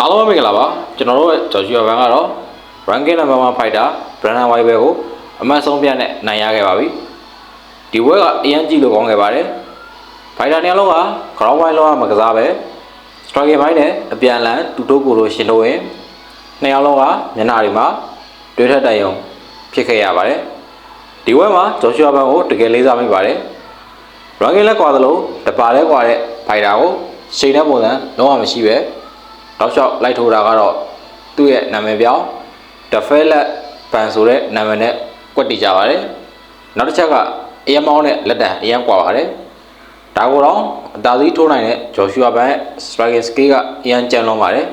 အားလုံးပဲမင်္ဂလာပါကျွန်တော်တို့ရဲ့ဂျော်ဂျီယာဘန်ကတော့ ranking number 1 fighter Brandon White ကိုအမှတ်ဆုံးပြတ်နဲ့နိုင်ရခဲ့ပါပြီဒီဘွဲကအရင်ကြည့်လို့ကောင်းခဲ့ပါတယ် fighter နှစ်ယောက်လုံးက ground wide လုံးကမကစားပဲ striking ဘိုင်းနဲ့အပြန်အလှန်တူတိုးကိုလိုရှင်လို့ရင်နှစ်ယောက်လုံးကမျက်နှာတွေမှာတွေ့ထက်တိုင်ုံဖြစ်ခဲ့ရပါတယ်ဒီဘွဲမှာဂျော်ဂျီယာဘန်ကိုတကယ်လေးစားမိပါတယ် ranking လက်ကွာသလိုတပါလဲကွာတဲ့ fighter ကိုချိန်တဲ့ပုံစံလုံးဝမရှိပဲ တောက်လျှောက်လိုက်ထိုးတာကတော့သူ့ရဲ့နာမည်ပြောင်း Develop ဘန်ဆိုတဲ့နာမည်နဲ့ကွက်တီကြပါတယ်နောက်တစ်ချက်ကအရမောင်းနဲ့လက်တံအရင်ကွာပါတယ်ဒါကိုတော့အသာစီးထိုးနိုင်တဲ့ဂျော်ရှူအာဘန်ရဲ့ striking skill ကအရင်ကြံလုံးပါတယ်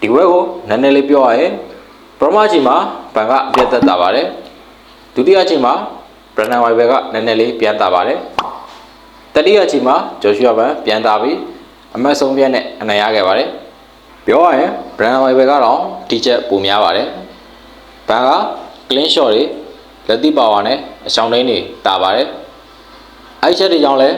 ဒီဘွဲကိုနည်းနည်းလေးပြောရရင်ပရမကြီးမှာဘန်ကအပြတ်သက်တာပါတယ်ဒုတိယချိန်မှာဘရန်နန်ဝိုင်ဘယ်ကနည်းနည်းလေးပြန်တာပါတယ်တတိယချိန်မှာဂျော်ရှူအာဘန်ပြန်တာပြီးအမတ်ဆုံးပြတ်နဲ့အနိုင်ရခဲ့ပါတယ် ပြောရရင် brand wide ကတော့ဒီချက်ပုံများပါတယ်။ဘန်က clean shot တွေလက်တိပါဝါနဲ့အဆောင်တိုင်းတွေတာပါတယ်။အဲ့ချက်တွေကြောင့်လဲ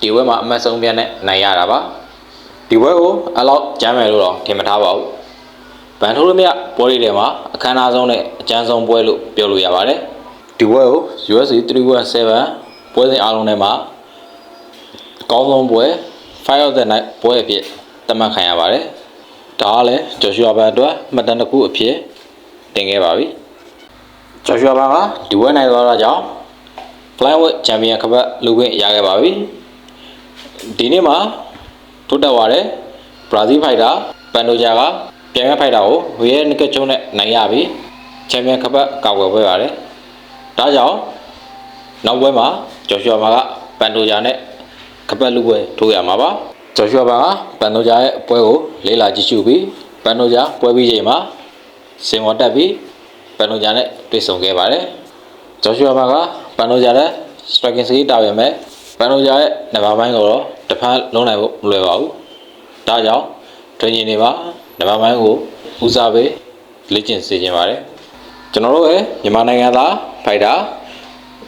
ဒီဘွဲမှာအမှတ်ဆုံးပြန်နဲ့နိုင်ရတာပါ။ဒီဘွဲကိုအလောက်ကျမ်းမယ်လို့တော့ထင်မထားပါဘူး။ဘန်ထိုးလို့မြပွဲတွေထဲမှာအခမ်းအနားဆုံးနဲ့အကျန်းဆုံးပွဲလို့ပြောလို့ရပါတယ်။ဒီဘွဲကို USA 317ပွဲစဉ်အားလုံးထဲမှာအကောင်းဆုံးပွဲ Fire of the Night ပွဲအဖြစ်သတ်မှတ်ခံရပါတယ်။ ဒါကလည်းဂျော်ရှူအာဘန်အတွက်မှတ်တမ်းတစ်ခုအဖြစ်တင်ခဲ့ပါပြီဂျော်ရှူအာဘန်ကဒီဝက်နိုင်သွားတာကြောင့် Flyweight Champion ကပတ်လူခွင့်ရခဲ့ပါပြီဒီနေ့မှာထိုးတက်သွားတဲ့ Brazil Fighter ပန်တိုဂျာကပြန်မဲ့ဖိုက်တာကိုဝေရဲနကချုံနဲ့နိုင်ရပြီချန်ပီယံကပတ်ကာကွယ်ပွဲပါတယ်ဒါကြောင့်နောက်ပွဲမှာဂျော်ရှူအာဘန်ကပန်တိုဂျာနဲ့ကပတ်လူပွဲထိုးရမှာပါ ဂျော်ရှူအာဘန်ကပန်နိုဂျာရဲ့ပွဲကိုလေးလာကြည့်ရှုပြီးပန်နိုဂျာပွဲပြီးချိန်မှာစင်ဝတ်တက်ပြီးပန်နိုဂျာနဲ့တွေ့ဆုံခဲ့ပါတယ်။ဂျော်ရှူအာဘန်ကပန်နိုဂျာနဲ့ striking skill တာပြန်မဲ့ပန်နိုဂျာရဲ့နံပါတ်ပိုင်းကိုတော့တစ်ဖက်လုံးနိုင်ဖို့မလွယ်ပါဘူး။ဒါကြောင့် training တွေမှာနံပါတ်ပိုင်းကိုဦးစားပေးလေ့ကျင့်စေချင်ပါတယ်။ကျွန်တော်တို့ရဲ့မြန်မာနိုင်ငံသားဖိုက်တာ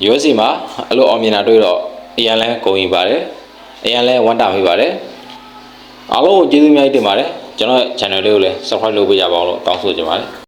UFC မှာအဲ့လိုအောင်မြင်တာတွေ့တော့အရန်လဲဂုဏ်ယူပါတယ်။အရန်လဲဝမ်းတာမိပါတယ်။ အားလုံးကိုကျေးဇူးအများကြီးတင်ပါတယ်ကျွန်တော်ရဲ့ channel လေးကိုလည်း subscribe လုပ်ပေးကြပါအောင်လို့တောင်းဆိုချင်ပါတယ်